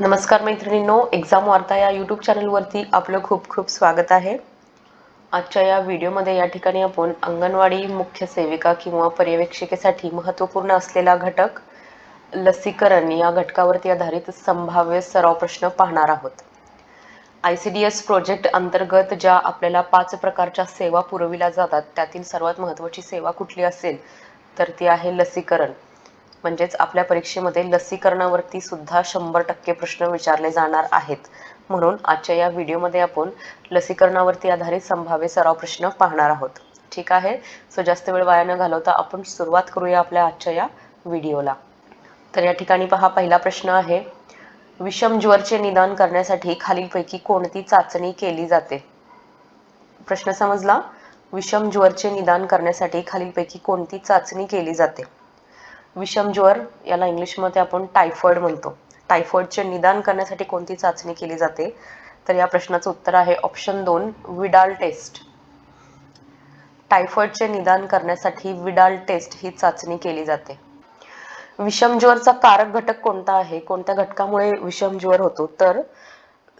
नमस्कार मैत्रिणींनो एक्झाम वार्ता या यूट्यूब चॅनलवरती आपलं खूप खूप स्वागत आहे. आजच्या या व्हिडिओमध्ये या ठिकाणी आपण अंगणवाडी मुख्य सेविका किंवा पर्यवेक्षिकेसाठी महत्त्वपूर्ण असलेला घटक लसीकरण या घटकावरती आधारित संभाव्य सराव प्रश्न पाहणार आहोत. I C D S project अंतर्गत ज्या आपल्याला पाच प्रकारच्या सेवा पुरविल्या जातात त्यातील सर्वात महत्त्वाची सेवा कुठली असेल? तर ती आहे लसीकरण. म्हणजेच आपल्या परीक्षेमध्ये लसीकरणावरती सुद्धा शंभर टक्के प्रश्न विचारले जाणार आहेत. म्हणून आजच्या या व्हिडिओमध्ये आपण लसीकरणावरती आधारित संभाव्य सराव प्रश्न पाहणार आहोत. ठीक आहे? सो जास्त वेळ वाया न घालवता आपण सुरुवात करूया आपल्या आजच्या या व्हिडिओला. तर या ठिकाणी पहा पहिला प्रश्न आहे. विषम ज्वरचे निदान करण्यासाठी खालीलपैकी कोणती चाचणी केली जाते? प्रश्न समजला? विषम ज्वरचे निदान करण्यासाठी खालीलपैकी कोणती चाचणी केली जाते? विषमज्वर याला इंग्लिशमध्ये आपण टायफॉइड म्हणतो. टायफॉइडचे निदान करण्यासाठी कोणती चाचणी केली जाते? तर या प्रश्नाचं उत्तर आहे ऑप्शन दोन विडाल टेस्ट टायफॉइडचे निदान करण्यासाठी विडाल टेस्ट ही चाचणी केली जाते. विषमज्वरचा कारक घटक कोणता आहे? कोणत्या घटकामुळे विषमज्वर होतो? तर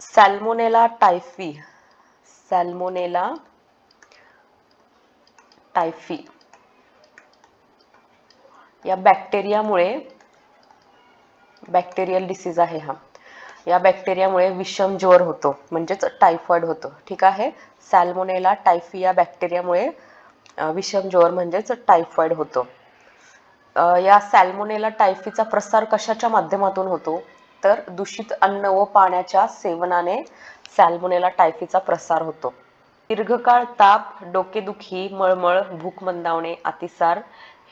सॅल्मोनेला टायफी सॅल्मोनेला टायफी या बॅक्टेरियामुळे बॅक्टेरियल डिसीज आहे हा. या बॅक्टेरियामुळे विषम ज्वर होतो म्हणजेच टायफॉइड होतो. ठीक आहे? सॅल्मोनेला टायफी या बॅक्टेरियामुळे विषम ज्वर म्हणजेच टायफॉइड होतो. या सॅल्मोनेला टायफीचा प्रसार कशाच्या माध्यमातून होतो? तर दूषित अन्न व पाण्याच्या सेवनाने सॅल्मोनेला टायफीचा प्रसार होतो. दीर्घकाळ ताप डोकेदुखी मळमळ भूक मंदावणे अतिसार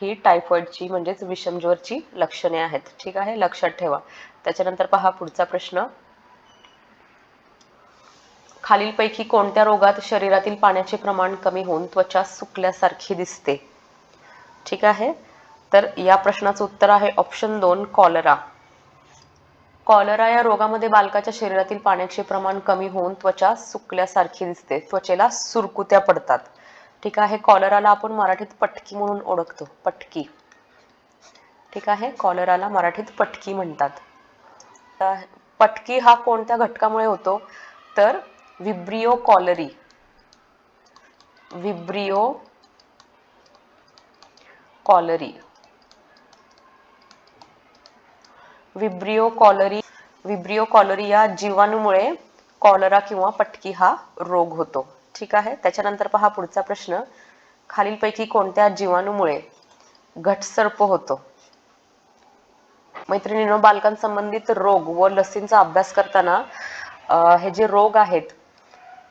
ही टायफॉइडची म्हणजेच विषमज्वरची लक्षणे आहेत. ठीक आहे? लक्षात ठेवा. त्याच्यानंतर पहा पुढचा प्रश्न. खालीलपैकी कोणत्या रोगात शरीरातील पाण्याचे प्रमाण कमी होऊन त्वचा सुकल्यासारखी दिसते? ठीक आहे? तर या प्रश्नाचं उत्तर आहे ऑप्शन दोन कॉलरा कॉलरा या रोगामध्ये बालकाच्या शरीरातील पाण्याचे प्रमाण कमी होऊन त्वचा सुकल्यासारखी दिसते. त्वचेला सुरकुत्या पडतात. ठीक आहे कॉलराला आपण मराठीत पटकी म्हणून ओळखतो पटकी. ठीक आहे कॉलराला मराठीत पटकी म्हणतात. पटकी हा कोणत्या घटकामुळे होतो? तर vibrio cholerae. Vibrio cholerae. Vibrio cholerae vibrio cholerae या जीवाणूमुळे कॉलरा किंवा पटकी हा रोग होतो. ठीक आहे? त्याच्यानंतर पहा पुढचा प्रश्न. खालीलपैकी कोणत्या जीवाणूमुळे घटसर्प होतो? मैत्रिणीनो बालकांसंबंधित रोग व लसींचा अभ्यास करताना हे जे रोग आहेत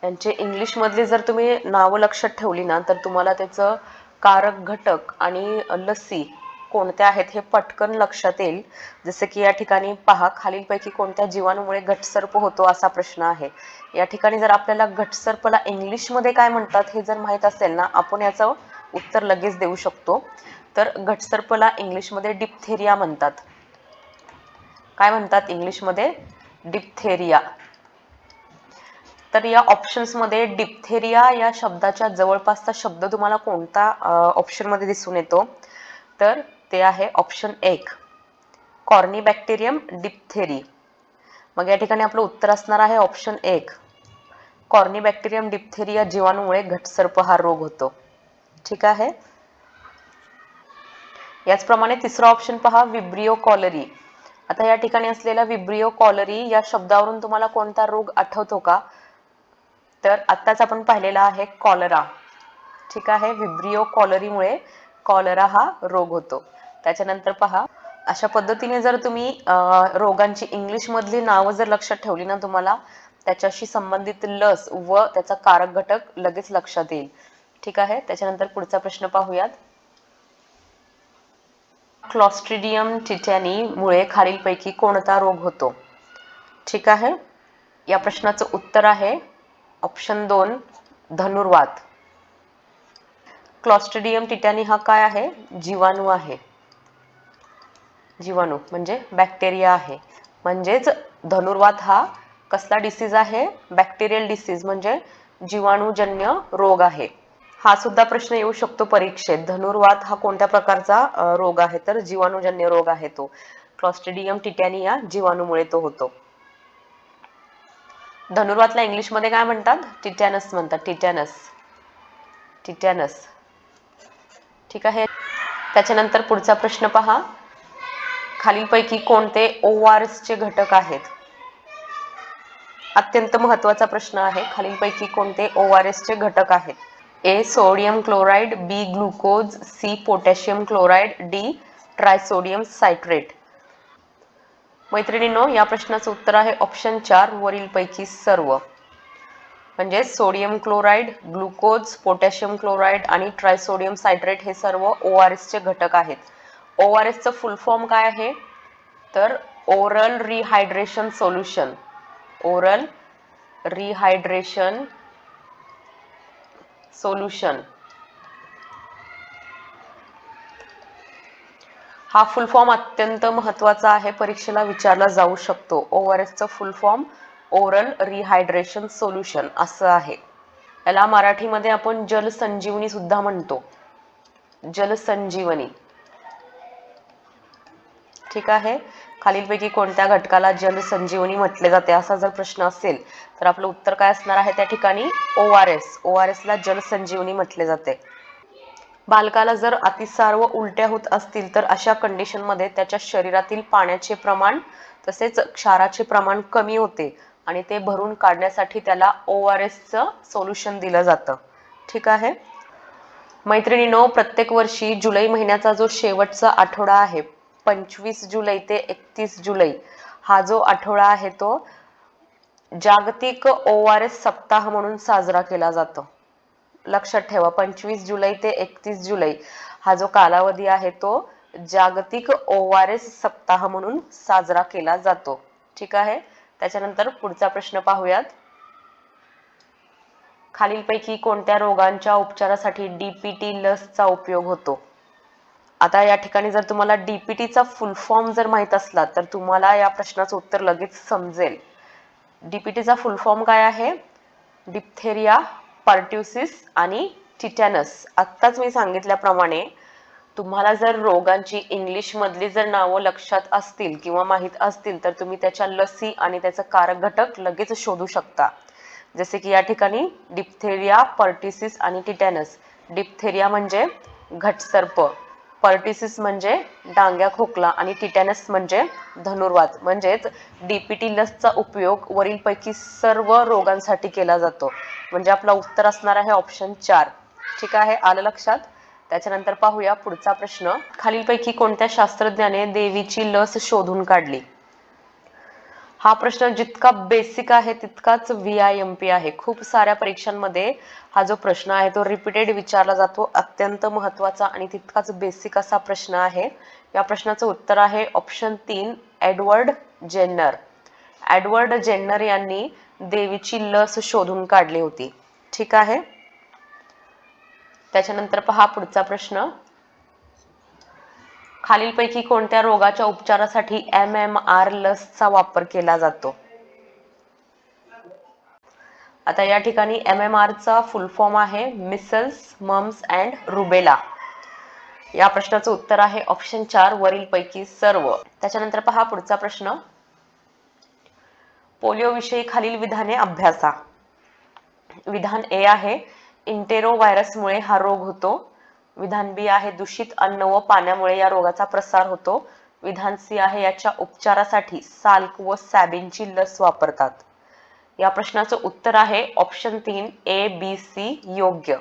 त्यांचे इंग्लिशमधली जर तुम्ही नावं लक्षात ठेवली ना तर तुम्हाला त्याचं कारक घटक आणि लसी कोणत्या आहेत हे पटकन लक्षात येईल. जसे की या ठिकाणी पहा खालीलपैकी कोणत्या जीवाणूमुळे घटसर्प होतो असा प्रश्न आहे. या ठिकाणी जर आपल्याला घटसर्पला इंग्लिशमध्ये काय म्हणतात हे जर माहीत असेल ना आपण याचं उत्तर लगेच देऊ शकतो. तर घटसर्पला इंग्लिशमध्ये डिप्थेरिया म्हणतात. काय म्हणतात इंग्लिशमध्ये? डिप्थेरिया. तर या ऑप्शन्समध्ये डिप्थेरिया या शब्दाच्या जवळपासचा शब्द तुम्हाला कोणता ऑप्शनमध्ये दिसून येतो. तर ते आहे ऑप्शन एक. कॉर्नी बॅक्टेरियम डिप्थेरी मग या ठिकाणी आपलं उत्तर असणार आहे ऑप्शन एक. कॉर्नी बॅक्टेरियम डिप्थेरी या जीवाणूमुळे घटसर्प हा रोग होतो. ठीक आहे? याचप्रमाणे तिसरा ऑप्शन पहा विब्रिओ कॉलरी. आता या ठिकाणी असलेला विब्रिओ कॉलरी या शब्दावरून तुम्हाला कोणता रोग आठवतो का? तर आत्ताच आपण पाहिलेला आहे कॉलरा. ठीक आहे? विब्रिओ कॉलरीमुळे कॉलरा हा रोग होतो. त्याच्यानंतर पहा अशा पद्धतीने जर तुम्ही रोगांची इंग्लिशमधली नावं जर लक्षात ठेवली ना तुम्हाला त्याच्याशी संबंधित लस व त्याचा कारक घटक लगेच लक्षात येईल. ठीक आहे? त्याच्यानंतर पुढचा प्रश्न पाहूयात. क्लॉस्ट्रिडियम टिटॅनी मुळे खालीलपैकी कोणता रोग होतो? ठीक आहे? या प्रश्नाचं उत्तर आहे ऑप्शन दोन धनुर्वात. क्लॉस्ट्रिडियम टिटॅनी हा काय आहे? जीवाणू आहे. जीवाणू म्हणजे बॅक्टेरिया आहे. म्हणजेच धनुर्वात हा कसला डिसीज आहे? बॅक्टेरियल डिसीज म्हणजे जीवाणूजन्य रोग आहे. हा सुद्धा प्रश्न येऊ शकतो परीक्षेत. धनुर्वात हा कोणत्या प्रकारचा रोग आहे? तर जीवाणूजन्य रोग आहे तो. क्लॉस्टेडियम टिटॅनिया जीवाणूमुळे तो होतो. धनुर्वातला इंग्लिशमध्ये काय म्हणतात? टिटॅनस म्हणतात. टिटॅनस टिटॅनस ठीक आहे? त्याच्यानंतर पुढचा प्रश्न पहा. खालीलपैकी कोणते ओ आर चे घटक आहेत? अत्यंत महत्त्वाचा प्रश्न आहे. खालीलपैकी कोणते ओ आर चे घटक आहेत? A sodium chloride B glucose C potassium chloride D trisodium citrate. मैत्रिणींनो या प्रश्नाचं उत्तर आहे ऑप्शन चार वरीलपैकी सर्व. म्हणजे sodium chloride glucose potassium chloride आणि ट्रायसोडियम सायट्रेट हे सर्व ओ आर एसचे घटक आहेत. ओ आर एसचं फुल फॉर्म काय आहे? तर oral rehydration solution oral rehydration solution हा फुल फॉर्म अत्यंत महत्त्वाचा आहे. परीक्षेला विचारला जाऊ शकतो. ओ आर एसचं full form oral rehydration solution असं आहे. याला मराठीमध्ये आपण जलसंजीवनी सुद्धा म्हणतो. जलसंजीवनी. ठीक आहे. खालीलपैकी कोणत्या घटकाला जलसंजीवनी म्हटले जाते असा जर प्रश्न असेल तर आपलं उत्तर काय असणार आहे त्या ठिकाणी? O R S O R एसला जलसंजीवनी म्हटले जाते. बालकाला जर अतिसार व उलट्या होत असतील तर अशा कंडिशनमध्ये त्याच्या शरीरातील पाण्याचे प्रमाण तसेच क्षाराचे प्रमाण कमी होते आणि ते भरून काढण्यासाठी त्याला ओ आर एसचं सोल्युशन दिलं जातं. ठीक आहे? मैत्रिणीनो प्रत्येक वर्षी जुलै महिन्याचा जो शेवटचा आठवडा आहे पंचवीस जुलै ते एकतीस जुलै हा जो आठवडा आहे तो जागतिक ओ आर एस सप्ताह म्हणून साजरा केला जातो. लक्षात ठेवा पंचवीस जुलै ते एकतीस जुलै हा जो कालावधी आहे तो जागतिक ओ आर एस सप्ताह म्हणून साजरा केला जातो. ठीक आहे? त्याच्यानंतर पुढचा प्रश्न पाहूयात. खालीलपैकी कोणत्या रोगांच्या उपचारासाठी डीपीटी लसचा उपयोग होतो? आता या ठिकाणी जर तुम्हाला डीपीटीचा फुल फॉर्म जर माहीत असला तर तुम्हाला या प्रश्नाचं उत्तर लगेच समजेल. डीपीटीचा फुल फॉर्म काय आहे? डिप्थेरिया पार्ट्युसिस आणि टिटॅनस आत्ताच मी सांगितल्याप्रमाणे तुम्हाला जर रोगांची इंग्लिशमधली जर नावं लक्षात असतील किंवा माहीत असतील तर तुम्ही त्याच्या लसी आणि त्याचं कारक घटक लगेच शोधू शकता. जसे की या ठिकाणी डिप्थेरिया पर्टिसिस आणि टिटॅनस डिप्थेरिया म्हणजे घटसर्प. पर्टिसिस म्हणजे डांग्या खोकला आणि टिटॅनस म्हणजे धनुर्वात म्हणजेच डीपीटी लसचा उपयोग वरीलपैकी सर्व रोगांसाठी केला जातो. म्हणजे आपला उत्तर असणार आहे ऑप्शन चार. ठीक आहे? आलं लक्षात? त्याच्यानंतर पाहूया पुढचा प्रश्न. खालीलपैकी कोणत्या शास्त्रज्ञाने देवीची लस शोधून काढली? हा प्रश्न जितका बेसिक आहे तितकाच व्ही आय एम पी आहे. खूप साऱ्या परीक्षांमध्ये हा जो प्रश्न आहे तो रिपीटेड विचारला जातो. अत्यंत महत्त्वाचा आणि तितकाच बेसिक असा प्रश्न आहे. या प्रश्नाचं उत्तर आहे ऑप्शन तीन एडवर्ड जेन्नर. एडवर्ड जेन्नर यांनी देवीची लस शोधून काढली होती. ठीक आहे? त्याच्यानंतर पहा पुढचा प्रश्न. खालीलपैकी कोणत्या रोगाच्या उपचारासाठी एम एम आर लसचा वापर केला जातो? आता या ठिकाणी एम एम आरचा फुल फॉर्म आहे मिसल्स मम्स अँड रुबेला. या प्रश्नाचं उत्तर आहे ऑप्शन चार वरील पैकी सर्व. त्याच्यानंतर पहा पुढचा प्रश्न. पोलिओविषयी खालील विधाने अभ्यासा. विधान ए आहे इंटेरो व्हायरसमुळे हा रोग होतो. विधान बी आहे दूषित अन्न व पाण्यामुळे या रोगाचा प्रसार होतो. विधान सी आहे याच्या उपचारासाठी साल्क व सॅबिनची लस वापरतात. या प्रश्नाचं उत्तर आहे ऑप्शन तीन ए बी सी योग्य.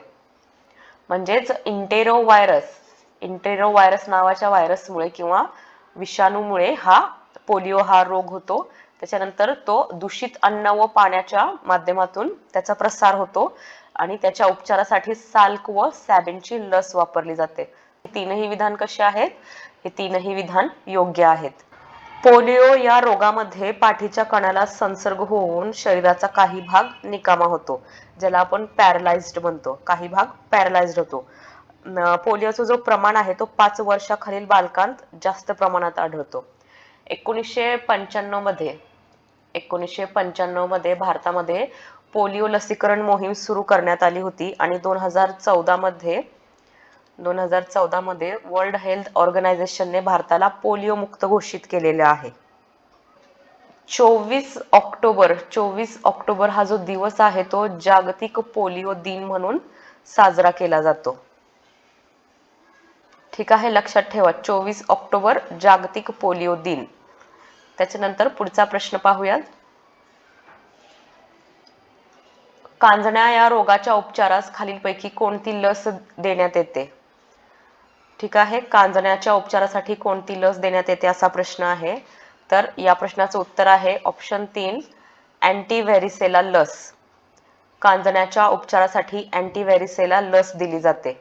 म्हणजेच इंटेरो व्हायरस इंटेरो व्हायरस नावाच्या व्हायरसमुळे किंवा विषाणूमुळे हा पोलिओ हा रोग होतो. त्याच्यानंतर तो दूषित अन्न व पाण्याच्या माध्यमातून त्याचा प्रसार होतो. आणि त्याच्या उपचारासाठी साल्क व सॅबिनची लस वापरली जाते. तीनही विधान कसे आहेत? हे तीनही विधान योग्य आहेत. पोलिओ या रोगामध्ये पाठीच्या कणाला संसर्ग होऊन शरीराचा काही भाग निकामा होतो ज्याला आपण पॅरलाइज्ड म्हणतो. काही भाग पॅरलाइज्ड होतो. पोलिओचा जो प्रमाण आहे तो पाच वर्षाखालील बालकांत जास्त प्रमाणात आढळतो. एकोणीसशे पंच्याण्णवमध्ये एकोणीसशे पंच्याण्णवमध्ये भारतामध्ये पोलिओ लसीकरण मोहीम सुरू करण्यात आली होती आणि दोन हजार चौदा मध्ये दोन हजार चौदा मध्ये वर्ल्ड हेल्थ ऑर्गनायझेशनने भारताला पोलिओ मुक्त घोषित केलेले आहे. चोवीस ऑक्टोबर चोवीस ऑक्टोबर हा जो दिवस आहे तो जागतिक पोलिओ दिन म्हणून साजरा केला जातो. ठीक आहे लक्षात ठेवा चोवीस ऑक्टोबर जागतिक पोलिओ दिन. त्याच्यानंतर पुढचा प्रश्न पाहूयात. कांजण्या या रोगाच्या उपचारास खालीलपैकी कोणती लस देण्यात येते? ठीक आहे कांजण्याच्या उपचारासाठी कोणती लस देण्यात येते असा प्रश्न आहे. तर या प्रश्नाचं उत्तर आहे ऑप्शन तीन अँटीव्हेरिसेला लस. कांजण्याच्या उपचारासाठी अँटीव्हेरिसेला लस दिली जाते.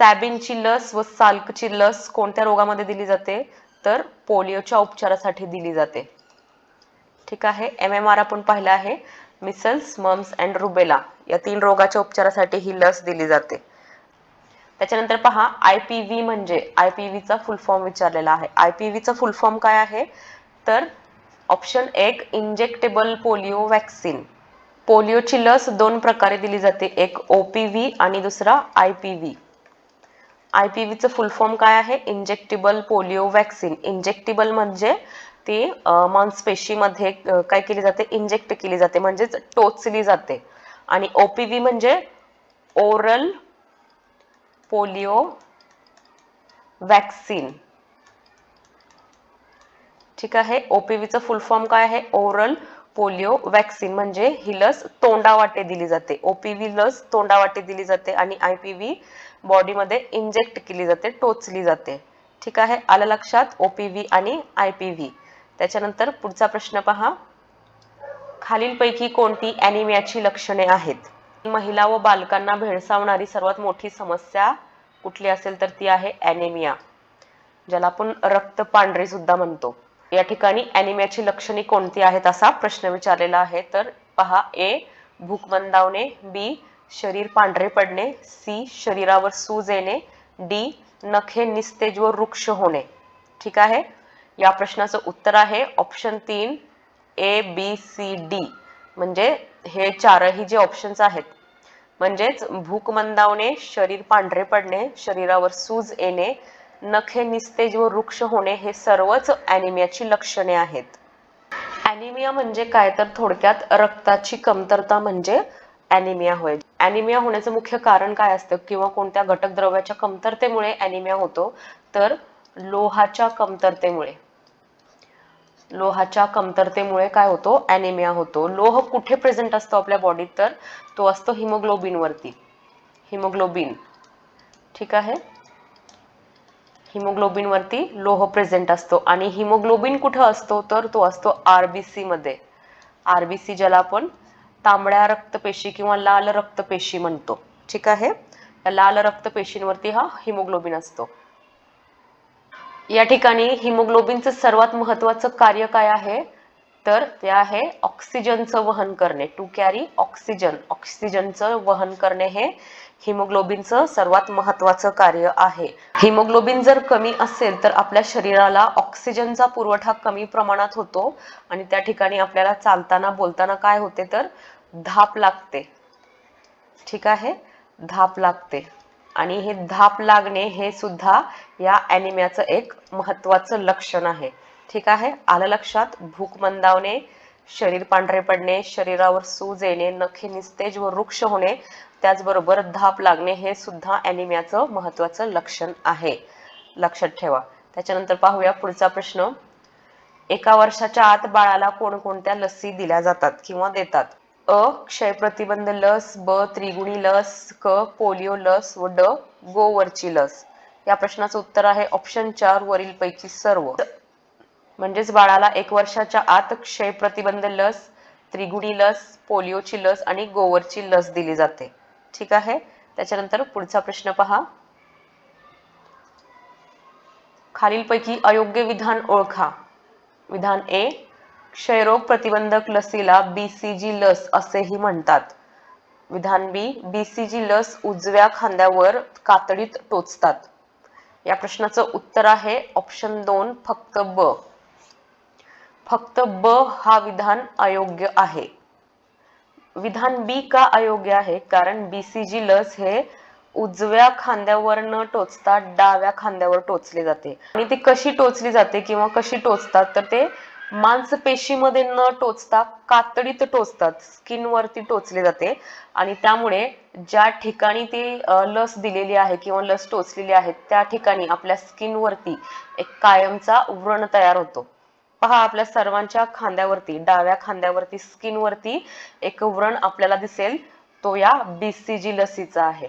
सॅबिनची लस व साल्कची लस कोणत्या रोगामध्ये दिली जाते? तर पोलिओच्या उपचारासाठी दिली जाते. ठीक आहे एम एम आर आपण पाहिलं आहे. मिसल्स मम्स अँड रुबेला या तीन रोगाच्या उपचारासाठी ही लस दिली जाते. त्याच्यानंतर पहा आय पी व्ही म्हणजे आय पी व्हीचा फुल फॉर्म विचारलेला आहे. आय पी व्हीचा फुल फॉर्म काय आहे? तर ऑप्शन एक इंजेक्टेबल पोलिओ वॅक्सिन पोलिओची लस दोन प्रकारे दिली जाते. एक ओ पी व्ही आणि दुसरा I P V I P व्हीचं full form काय आहे? इंजेक्टेबल पोलिओ वॅक्सिन इंजेक्टेबल म्हणजे ती मांसपेशीमध्ये काय केली जाते? इंजेक्ट केली जाते. म्हणजेच टोचली जाते. आणि ओपीव्ही म्हणजे ओरल पोलिओ वॅक्सिन ठीक आहे? ओपीव्हीचं फुल फॉर्म काय आहे? ओरल पोलिओ वॅक्सिन म्हणजे ही लस तोंडावाटे दिली जाते. ओपीव्ही लस तोंडावाटे दिली जाते आणि आयपीव्ही बॉडीमध्ये इंजेक्ट केली जाते टोचली जाते. ठीक आहे? आलं लक्षात? ओपीव्ही आणि आयपीव्ही त्याच्यानंतर पुढचा प्रश्न पहा. खालीलपैकी कोणती अॅनिमियाची लक्षणे आहेत? महिला व बालकांना भेडसावणारी सर्वात मोठी समस्या कुठली असेल तर ती आहे अॅनिमिया ज्याला आपण रक्त पांढरे सुद्धा म्हणतो. या ठिकाणी अॅनिमियाची लक्षणे कोणती आहेत असा प्रश्न विचारलेला आहे. तर पहा ए भूक मंदावणे बी शरीर पांढरे पडणे सी शरीरावर सूज येणे डी नखे निस्तेज व वृक्ष होणे. ठीक आहे? या प्रश्नाचं उत्तर आहे ऑप्शन तीन ए बी सी डी म्हणजे हे चारही जे ऑप्शन्स आहेत म्हणजेच भूक मंदावणे शरीर पांढरे पडणे शरीरावर सूज येणे नखे निस्तेज व वृक्ष होणे हे सर्वच अॅनिमियाची लक्षणे आहेत. अॅनिमिया म्हणजे काय? तर थोडक्यात रक्ताची कमतरता म्हणजे अॅनिमिया होय. अॅनिमिया होण्याचं मुख्य कारण काय असतं? किंवा कोणत्या घटक द्रव्याच्या कमतरतेमुळे अॅनिमिया होतो? तर लोहाच्या कमतरतेमुळे. लोहाच्या कमतरतेमुळे काय होतो? अॅनिमिया होतो. लोह कुठे प्रेझेंट असतो आपल्या बॉडीत तर तो असतो हिमोग्लोबिनवरती हिमोग्लोबिन ठीक आहे? हिमोग्लोबिनवरती लोह प्रेझेंट असतो. आणि हिमोग्लोबिन कुठं असतो? तर तो असतो आरबीसी मध्ये. आरबीसी ज्याला आपण तांबड्या रक्तपेशी किंवा लाल रक्तपेशी म्हणतो. ठीक आहे? लाल रक्तपेशींवरती हा हिमोग्लोबिन असतो. या ठिकाणी हिमोग्लोबिनचं सर्वात महत्वाचं कार्य काय आहे? तर ते आहे ऑक्सिजनचं वहन करणे. टू कॅरी ऑक्सिजन ऑक्सिजनचं वहन करणे हे हिमोग्लोबिनचं सर्वात महत्वाचं कार्य आहे. हिमोग्लोबिन जर कमी असेल तर आपल्या शरीराला ऑक्सिजनचा पुरवठा कमी प्रमाणात होतो आणि त्या ठिकाणी आपल्याला चालताना बोलताना काय होते तर? धाप लागते. ठीक आहे? धाप लागते. आणि हे धाप लागणे हे सुद्धा या अॅनिमियाचं एक महत्त्वाचं लक्षण आहे. ठीक आहे? आलं लक्षात? भूक मंदावणे शरीर पांढरे पडणे शरीरावर सूज येणे नखे निस्तेज व वृक्ष होणे त्याचबरोबर धाप लागणे हे सुद्धा अॅनिमियाचं महत्त्वाचं लक्षण आहे. लक्षात ठेवा. त्याच्यानंतर पाहूया पुढचा प्रश्न. एका वर्षाच्या आत बाळाला कोणकोणत्या लसी दिल्या जातात किंवा देतात? अ क्षय प्रतिबंध लस ब त्रिगुणी लस क पोलिओ लस व ड गोवरची लस. या प्रश्नाचं उत्तर आहे ऑप्शन चार वरील पैकी सर्व. म्हणजेच बाळाला एक वर्षाच्या आत क्षय प्रतिबंध लस त्रिगुणी लस पोलिओची लस आणि गोवरची लस दिली जाते. ठीक आहे? त्याच्यानंतर पुढचा प्रश्न पहा. खालीलपैकी अयोग्य विधान ओळखा. विधान ए क्षयरोग प्रतिबंधक लसीला बीसीजी लस असेही म्हणतात. विधान बी बीसीजी लस उजव्या खांद्यावर कातडीत टोचतात. या प्रश्नाचं उत्तर आहे ऑप्शन दोन फक्त ब. फक्त ब हा विधान अयोग्य आहे. विधान बी का अयोग्य आहे? कारण बीसीजी लस हे उजव्या खांद्यावर न टोचता डाव्या खांद्यावर टोचले जाते. आणि ती कशी टोचली जाते किंवा कशी टोचतात तर ते मांसपेशीमध्ये न टोचता कातडीत टोचतात स्किनवरती टोचले जाते. आणि त्यामुळे ज्या ठिकाणी ती लस दिलेली आहे किंवा लस टोचलेली आहे त्या ठिकाणी आपल्या स्किनवरती एक कायमचा व्रण तयार होतो. पहा आपल्या सर्वांच्या खांद्यावरती डाव्या खांद्यावरती स्किनवरती एक व्रण आपल्याला दिसेल. तो या बीसीजी लसीचा आहे.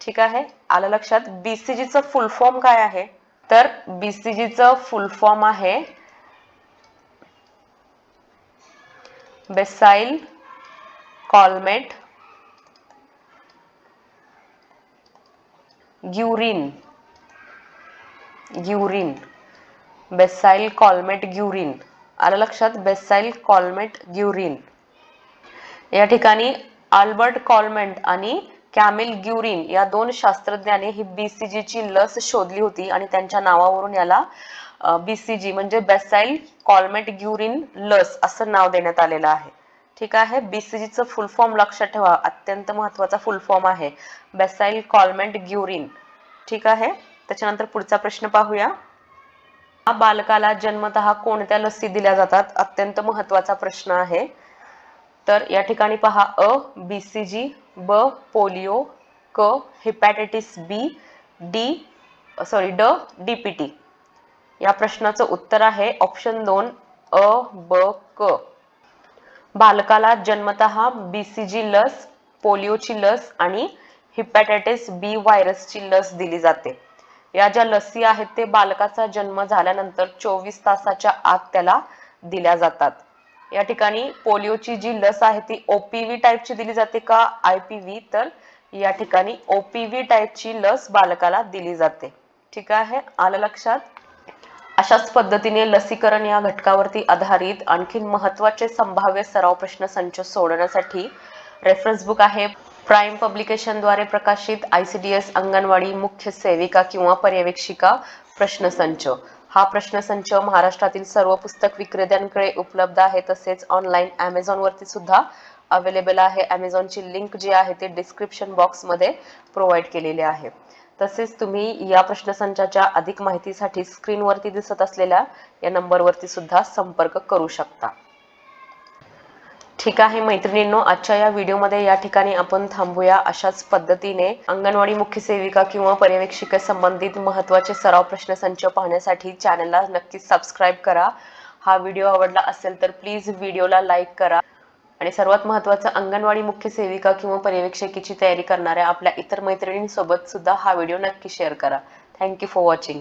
ठीक आहे? आलं लक्षात? बीसीजीचं फुल फॉर्म काय आहे? तर बीसीजीचं फुल फॉर्म आहे बेसाइल कॉलमेट ग्युरिन ग्युरिन बेसाइल कॉलमेट ग्युरिन. आलं लक्षात? बेसाइल कॉलमेट ग्युरिन. या ठिकाणी आल्बर्ट कॉलमेंट आणि कॅमिल ग्युरिन या दोन शास्त्रज्ञांनी ही BCG ची लस शोधली होती आणि त्यांच्या नावावरून याला बीसीजी म्हणजे बेसाईल कॉलमेट ग्युरिन लस असं नाव देण्यात आलेलं आहे. ठीक आहे? बीसीजीचं फुल फॉर्म लक्षात ठेवा. अत्यंत महत्त्वाचा फुल फॉर्म आहे. बेसाईल कॉलमेट ग्युरिन ठीक आहे? त्याच्यानंतर पुढचा प्रश्न पाहूया. बालकाला जन्मतः कोणत्या लसी दिल्या जातात? अत्यंत महत्त्वाचा प्रश्न आहे. तर या ठिकाणी पहा. अ बीसीजी ब पोलिओ क हेपॅटायटिस बी डी सॉरी ड डीपीटी या प्रश्नाचं उत्तर आहे ऑप्शन दोन अ ब क. बालकाला जन्मतः बीसीजी लस पोलिओची लस आणि हिपॅटायटिस बी व्हायरसची लस दिली जाते. या ज्या लसी आहेत ते बालकाचा जन्म झाल्यानंतर चोवीस तासाच्या आत त्याला दिल्या जातात. या ठिकाणी पोलिओची जी लस आहे ती ओपीव्ही टाईपची दिली जाते का? आयपीव्ही तर या ठिकाणी ओपीव्ही टाईपची लस बालकाला दिली जाते. ठीक आहे? आलं लक्षात? अशाच पद्धतीने लसीकरण या घटकावरती आधारित आणखीन महत्त्वाचे संभाव्य सराव प्रश्न संच सोडवण्यासाठी रेफरन्स बुक आहे. प्राईम पब्लिकेशनद्वारे प्रकाशित I C D S anganwadi मुख्य सेविका किंवा पर्यवेक्षिका प्रश्नसंच हा प्रश्नसंच महाराष्ट्रातील सर्व पुस्तक विक्रेत्यांकडे उपलब्ध आहे. तसेच ऑनलाईन अमेझॉनवरती सुद्धा अवेलेबल आहे. अमेझॉनची लिंक जी आहे ती डिस्क्रिप्शन बॉक्समध्ये प्रोव्हाइड केलेली आहे. तसेच तुम्ही या प्रश्नसंचाच्या अधिक माहितीसाठी स्क्रीनवरती दिसत असलेल्या या नंबरवरती सुद्धा संपर्क करू शकता. ठीक आहे मैत्रिणींनो आजच्या या व्हिडिओमध्ये या ठिकाणी आपण थांबूया. अशाच पद्धतीने अंगणवाडी मुख्य सेविका किंवा पर्यवेक्षिका संबंधित महत्त्वाचे सराव प्रश्नसंच पाहण्यासाठी चॅनलला नक्कीच सबस्क्राईब करा. हा व्हिडिओ आवडला असेल तर प्लीज व्हिडिओला लाईक करा. आणि सर्वात महत्त्वाचं अंगणवाडी मुख्य सेविका किंवा पर्यवेक्षकीची तयारी करणाऱ्या आपल्या इतर मैत्रिणींसोबत सुद्धा हा व्हिडिओ नक्की शेअर करा. Thank you for watching